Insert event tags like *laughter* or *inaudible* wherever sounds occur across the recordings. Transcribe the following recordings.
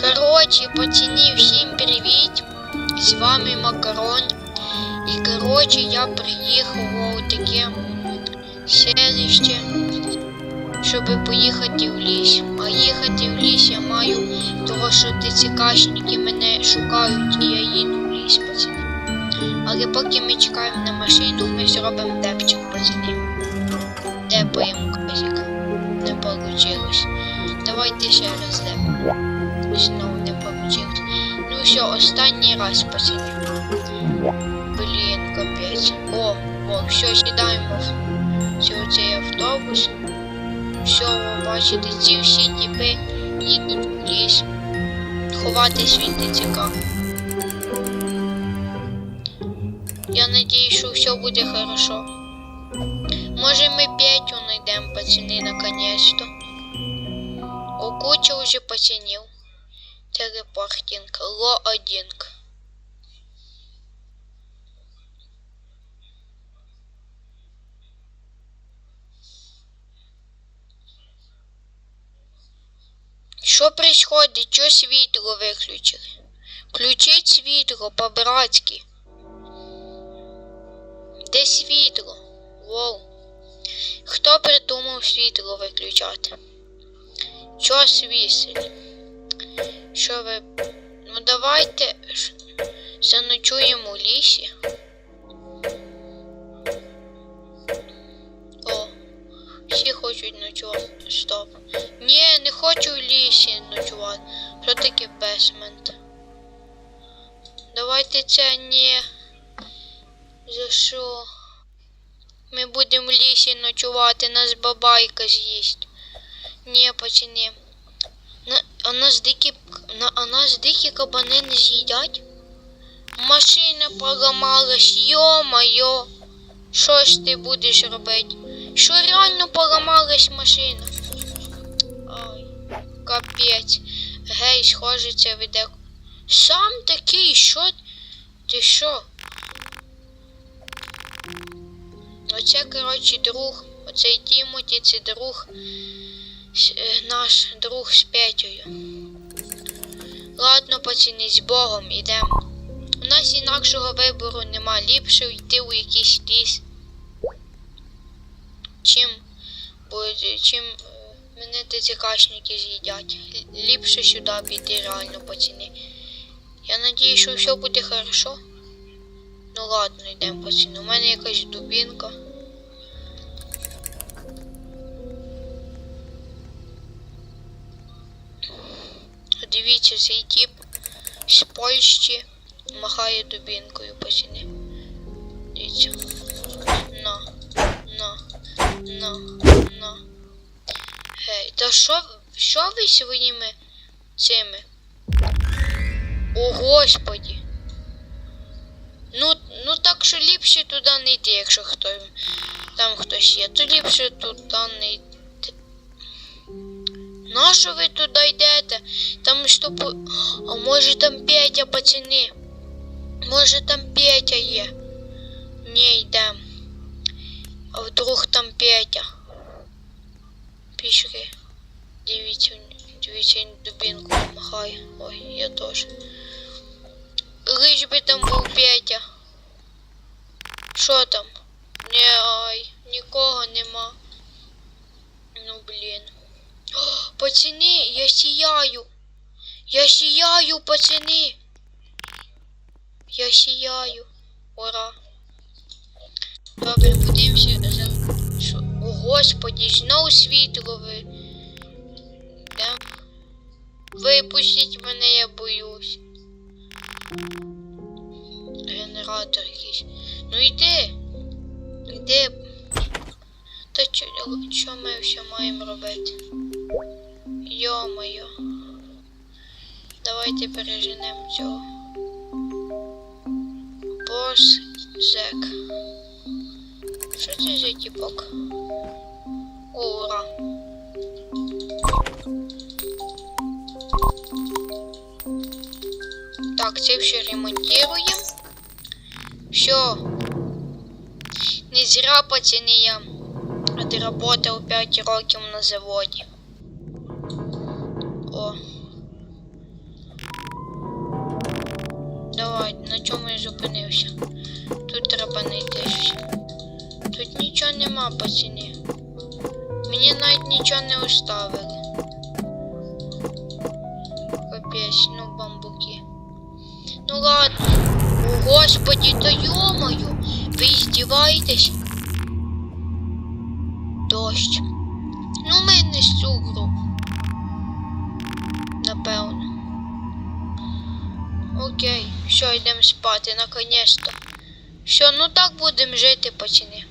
Коротше, пацани, всім привіт! З вами Макарон. І коротше, я приїхав у таке селище, щоб поїхати в ліс. А їхати в ліс я маю, того що ТЦКшники мене шукають і я їду в ліс, пацани. Але поки ми чекаємо на машину, ми зробимо депчик, пацани. Депаємо козик. Не получилось. Давайте ще раз депаємо. Знову не получилось. Ну все, останній раз, пацани. Блін, капець. О, о, все, сідаємо в цей- автобус. Все, ви бачите, ці всі тіпи їдуть в ліс. Ховатись від ТЦК. Я надіюсь, що все буде хорошо. Може ми Петю знайдемо, пацани, наконец-то. Куча уже пацанів. Телепортинг. Ло-1. Що происходит? Чо світло виключили? Включіть світло по-братськи. Де світло? Воу. Хто придумав світло виключати? Чо свісель? Що ви. Ну давайте заночуємо у лісі. О, всі хочуть ночувати. Стоп. Ні, не хочу в лісі ночувати. Що таке бесмент? Давайте це не. За що? Ми будемо в лісі ночувати, нас бабайка з'їсть. Ні, пацани. На, а нас дикі, на, а нас дикі кабани не з'їдять? Машина поламалась, йо-моє. Що ж ти будеш робити? Що реально поламалась машина? Ай, капець. Гей, схоже, це веде. Сам такий, що? Ти що? Оце, коротше, друг. Оцей Тімоті, це друг. Е, Наш друг з Петєю. Ладно, пацани, з Богом ідемо. У нас інакшого вибору нема. Ліпше йти у якийсь ліс. Чим чим е, мене ТЦКшники з'їдять. Ліпше сюди піти, реально, пацани. Я надію, що все буде хорошо. Ну ладно, йдемо, пацани. У мене якась дубінка. Дивіться, цей тип з Польщі махає дубінкою, пацани. Дивіться. На, на, на, на. Гей, та що, що ви своїми цими? О, господі. Ну, ну так що ліпше туди не йти, якщо хто там хтось є, то ліпше туди не йти. Нащо ви туди йдете? Там що по... А може там Петя, пацани? Може там Петя є? Не йдем. А вдруг там Петя? Пішки. Дивіться, дивіться, він дубінку махає. Ой, я теж. Лиш би там був Петя. Що там? Не, ай, нікого нема. Ну блін. Пацани, я сіяю. Я сіяю, пацани. Я сіяю. Ура. Добре, подивимося за. О, господі, знову світло ви. Де? Випустіть мене, я боюсь. Генератор якийсь. Ну йди. Йди. Та що ми все маємо робити? Йо-моє. Давайте переженемо цього. Бос зек. Що це за тіпок? Ура. Так, це все ремонтуємо. Все. Не зря пацани я отработав 5 років на заводі. Зупинився. Тут треба знайти. Тут нічого нема, пацани. Мені навіть нічого не оставили. Капець, ну бамбуки. Ну ладно. О, господи, то йомаю. Ви здіваєтесь? Дощ. Ну, ми не з цю гру. Напевно. Окей, все, йдемо спати, наконець-то. Все, ну так будемо жити, пацани.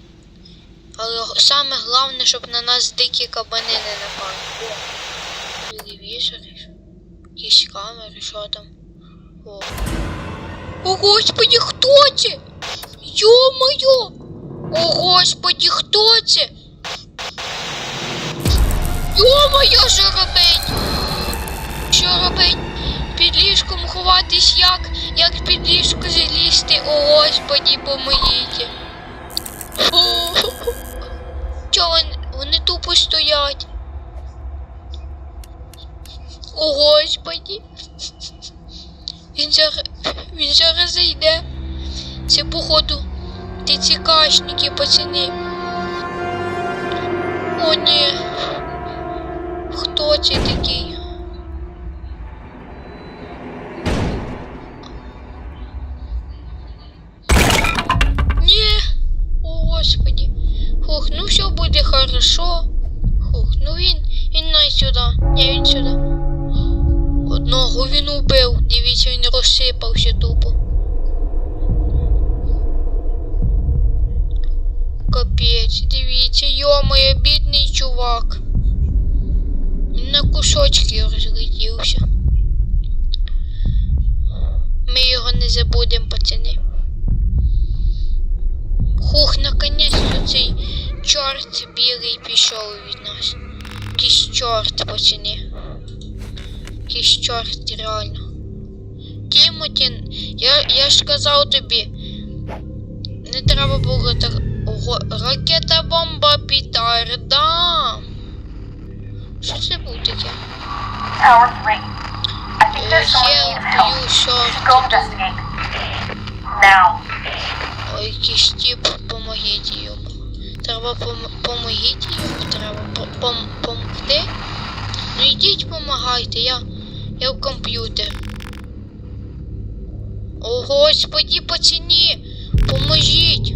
Але саме головне, щоб на нас дикі кабани не напали. О, телевізори, якісь камери, що там. О. О, господи, хто це? Йо-моє! О, господи, хто це? Йо-моє, що робить? Що робить? Під ліжком ховатись як? Як під ліжко залізти? О, господі, помогіть. Чого вони, вони тупо стоять? О, господі. Він зараз, він зараз зайде. Це походу ті цікашники, пацани. О, ні. Хто це такий? Дивіться, він розсипався тупо. Капець, дивіться, йо-моє, бідний чувак. На кусочки розлетівся. Ми його не забудемо, пацани. Хух, наконець-то цей чорт білий пішов від нас. Якийсь чорт, пацани. Якийсь чорт, реально. Тімотін, я, я ж казав тобі. Не треба було так. Ого, ракета бомба пітарда. Що це був таке? Tower 3. I think there's someone Help who needs help. you, We should short. go investigate. Now. Ой, якийсь тип, помогіть йому. Треба пом... помогіть йому, треба по- помогти. Ну йдіть, помагайте, я. Я в комп'ютер. О, господі, пацані, поможіть.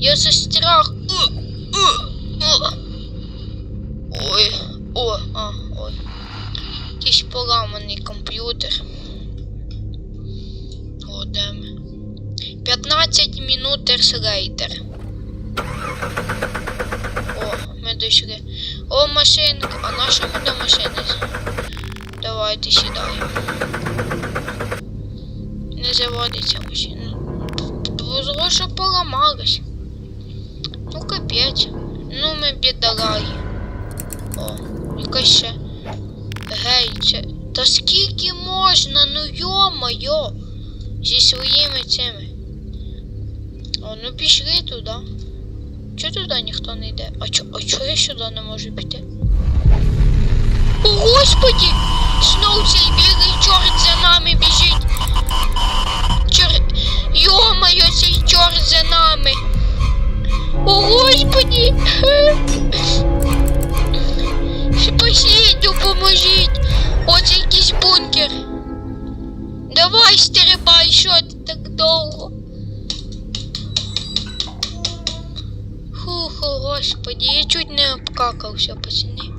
Я застряг. Е, е. Ой, о, а, ой. Якийсь поламаний комп'ютер. О, де ми? 15 минут лейтер. О, ми дійшли. О, машинка. А на що ми до машини? Давайте сідаємо. Заводиться машина. Повезло, що поламалась. Ну, капець. Ну, ми бідолаги. О, якась ще. Гей, це. Та скільки можна? Ну йо-моє. Зі своїми цими. О, ну пішли туди. Чого туди ніхто не йде? А чо, а чого я сюди не можу піти? О, господі! Знов цей білий чорт за нами біжить. Чор... Йо-моє, цей чорт за нами. О, господі! Спасіть, допоможіть! Оце якийсь бункер. Давай, стрибай, що ти так довго? Фух, о, господі, я чуть не обкакався, пацани.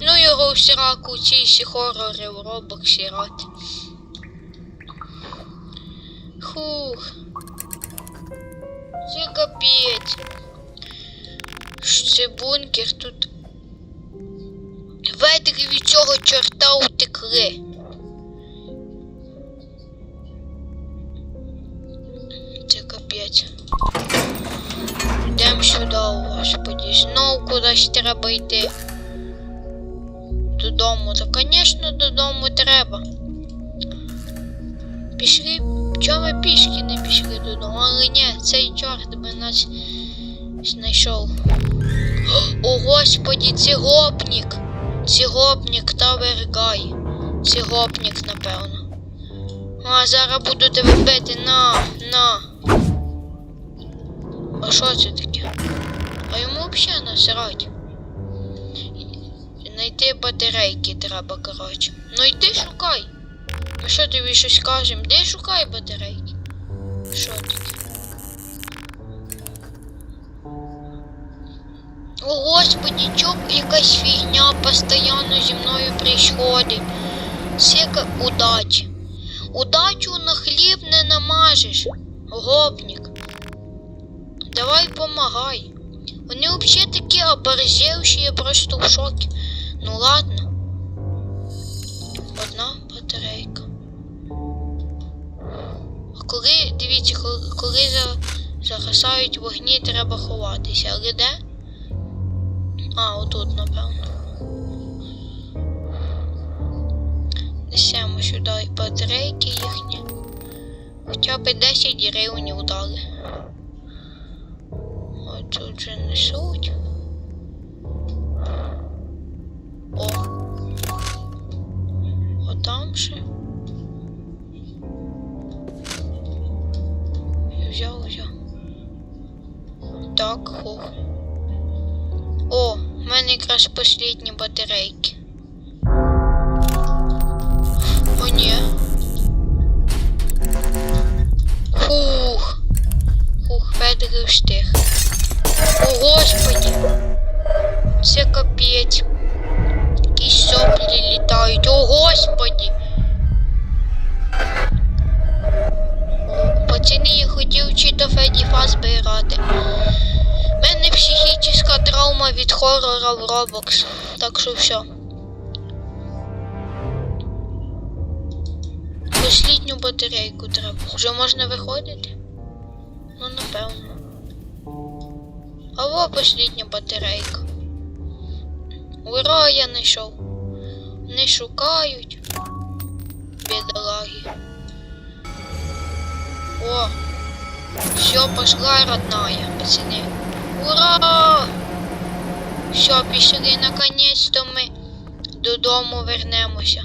Ну його в сраку, ці всі хорори в робоксі рад. Фух. Це капець. Це бункер тут. Ведри від цього чорта утекли. Це капець. Йдемо сюди, о, господі. Знов кудись треба йти. Додому. Та, звісно, додому треба. Пішли. Чого ми пішки не пішли додому? Але ні, цей чорт би нас знайшов. О, господі, це гопнік. Це гопнік та вергай. Це гопнік, напевно. А, зараз буду тебе бити. На, на. А що це таке? А йому взагалі насрать. Найти батарейки треба, коротше. Ну йди шукай. Ми що тобі щось кажемо? Де шукай батарейки? Що таке? О, господи, чоб якась фігня постійно зі мною приходить. Сека удачі. Удачу на хліб не намажеш, гопник. Давай помагай. Вони взагалі такі оборзевші, я просто в шокі. Ну ладно. Одна дивіться, коли, загасають вогні, треба ховатися. Але де? А, отут, напевно. Несемо сюди батарейки їхні. Хоча б 10 гривень дали. От тут вже несуть. О. Отам ще. Мене якраз послідні батарейки. О, ні. Фух. Фух, Федор встиг. О, господи. Це капець. Якісь соплі літають. О, господи. О, Пацани, я хотів чи до Феді Фазбе грати. Травма від хорора в Roblox. Так що все. Послідню батарейку треба. Вже можна виходити? Ну, напевно. Алло, послідня батарейка. Ура, я знайшов. Не шукають. Бедолаги. О! Все, пошла родная, пацаны. Ура! Все, пішли, наконець-то ми додому вернемося.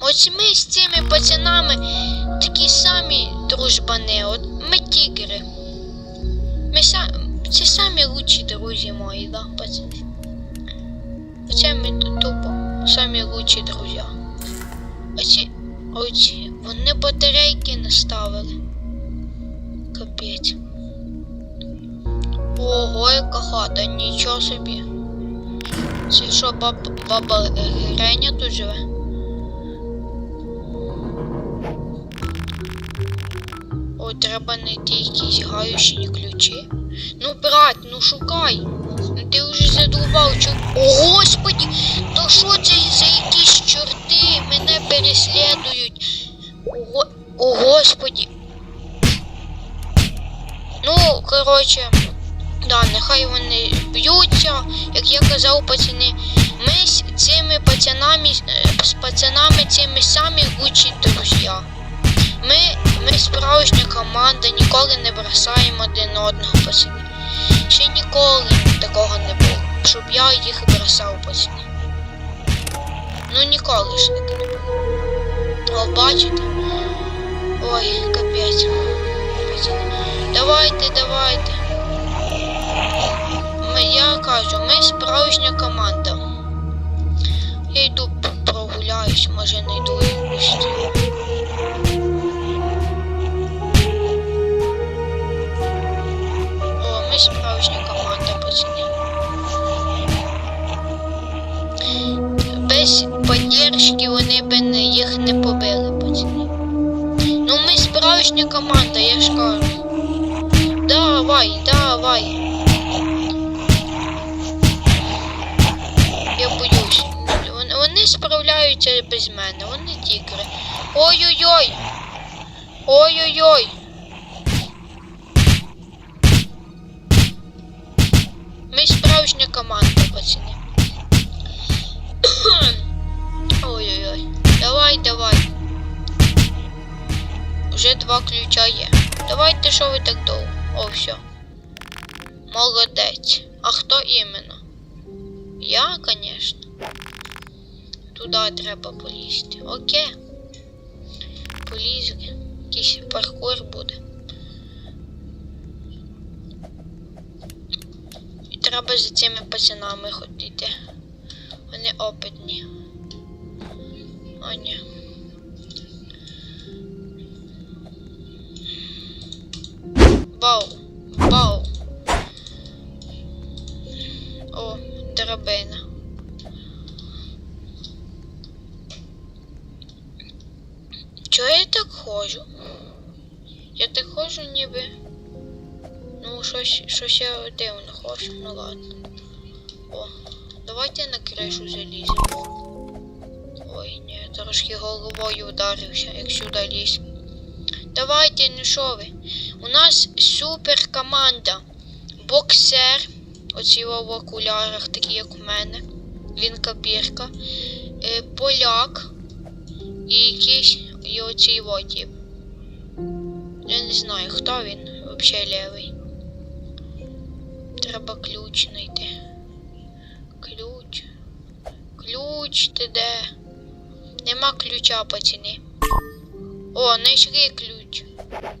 Ось ми з цими пацанами такі самі дружбани, от ми тігри. Ми са... Це самі лучші друзі мої, да, пацани? Оце ми тут тупо самі лучші друзі. Оці, оці, вони батарейки наставили. Капець. Ого, яка хата, нічого собі. Це що, баб, баба Греня тут живе? Ой, треба знайти якісь гаючі ключі. Ну, брат, ну шукай. Ну ти вже задовбав. Чо... О, господи! То що це за якісь чорти мене переслідують? О, о господи. Ну, коротше, да, нехай вони б'ються, як я казав, пацани. Ми з цими пацанами, е, з пацанами цими самі лучші друзі. Ми, ми справжня команда, ніколи не бросаємо один одного пацани. Ще ніколи такого не було, щоб я їх бросав пацани. Ну ніколи ж таки не було. О, бачите? Ой, капець. Давайте, давайте. Я кажу, ми справжня команда. Я йду прогуляюсь, може знайду якусь. О, ми справжня команда, пацани. Без поддержки вони б не, їх не побили, пацани. Ну ми справжня команда, я ж кажу. Давай, давай. Справляються без мене, вони тігри. Ой-ой-ой! Ой-ой-ой! Ми справжня команда, пацани. *coughs* Ой-ой-ой. Давай, давай. Уже два ключа є. Давайте, що ви так довго? О, все. Молодець. А хто іменно? Я, конечно. Туди треба полізти. Окей. Полізли. Якийсь паркур буде. І треба за цими пацанами ходити. Вони опитні. А ні. Бау. Бау. О, драбина. Чого я так ходжу? Я так ходжу ніби. Ну, щось, щось я дивно ходжу, ну ладно. О, давайте на кришу заліземо. Ой, ні, трошки головою ударився, як сюди ліз. Давайте, ну що ви? У нас супер команда. Боксер, оці в окулярах, такі як у мене. Він капірка. Е, поляк. І якийсь і оцій воді. Я не знаю, хто він взагалі левий. Треба ключ знайти. Ключ. Ключ ти де? Нема ключа, пацани. О, знайшли ключ.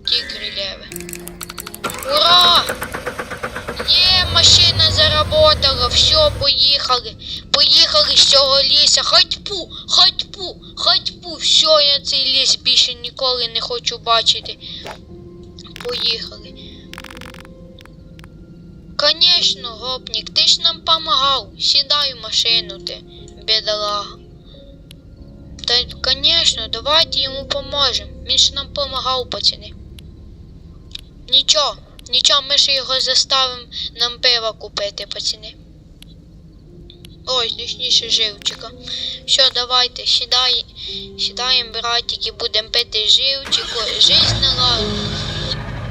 Тігри леве. Ура! Є, машина заработала, все, поїхали. Поїхали з цього ліса. Ходьпу, ходьпу, ходьпу. Все, я цей ліс більше ніколи не хочу бачити. Поїхали. Конечно, гопнік, ти ж нам помагав. Сідай в машину ти, бідолага. Та, конечно, давайте йому поможемо. Він ж нам помагав, пацани. Нічого, нічого, ми ж його заставимо нам пива купити, пацани. Ой, точніше живчика. Все, давайте, сідай, сідаємо, братики, будемо пити живчику. Жизнь не.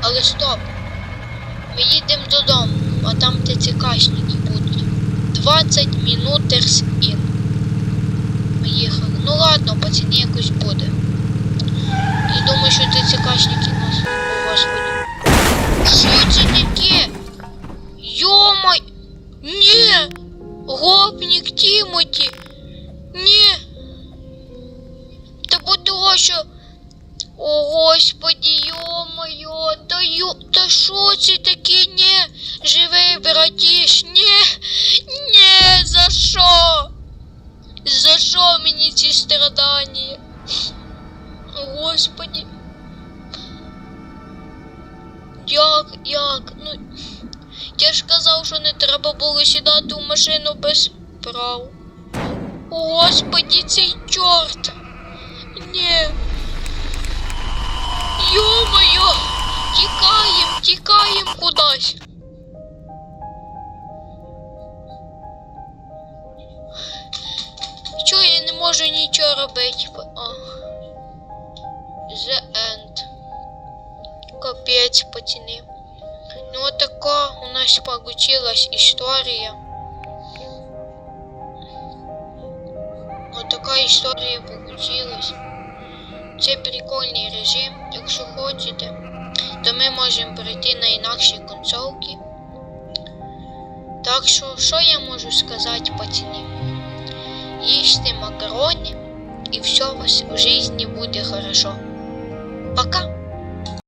Але стоп. Ми їдемо додому, а там ТЦКшники будуть. 20 минутерс ін. Ми їхали. Ну ладно, пацани, якось буде. Я думаю, що ТЦКшники нас. Що це таке? Йомай! Ні! Гопнік Тімоті! Ні! Та того, що. О, господі, йо-моє, та ю, та що це таке? Ні, живий братіш, що було сідати в машину без прав. О, Господі, цей чорт. Ні. Йо-моє! Тікаєм, тікаєм кудись. Чого я не можу нічого робити? О. The end. Капець, пацани. Ну вот така у нас получилась історія. Вот така історія получилась. Це прикольний режим, якщо хочете, то ми можемо перейти на інакші консолки. Так що, що я можу сказати, пацани? Їжте макарони, і все у вас в житті буде хорошо. Пока!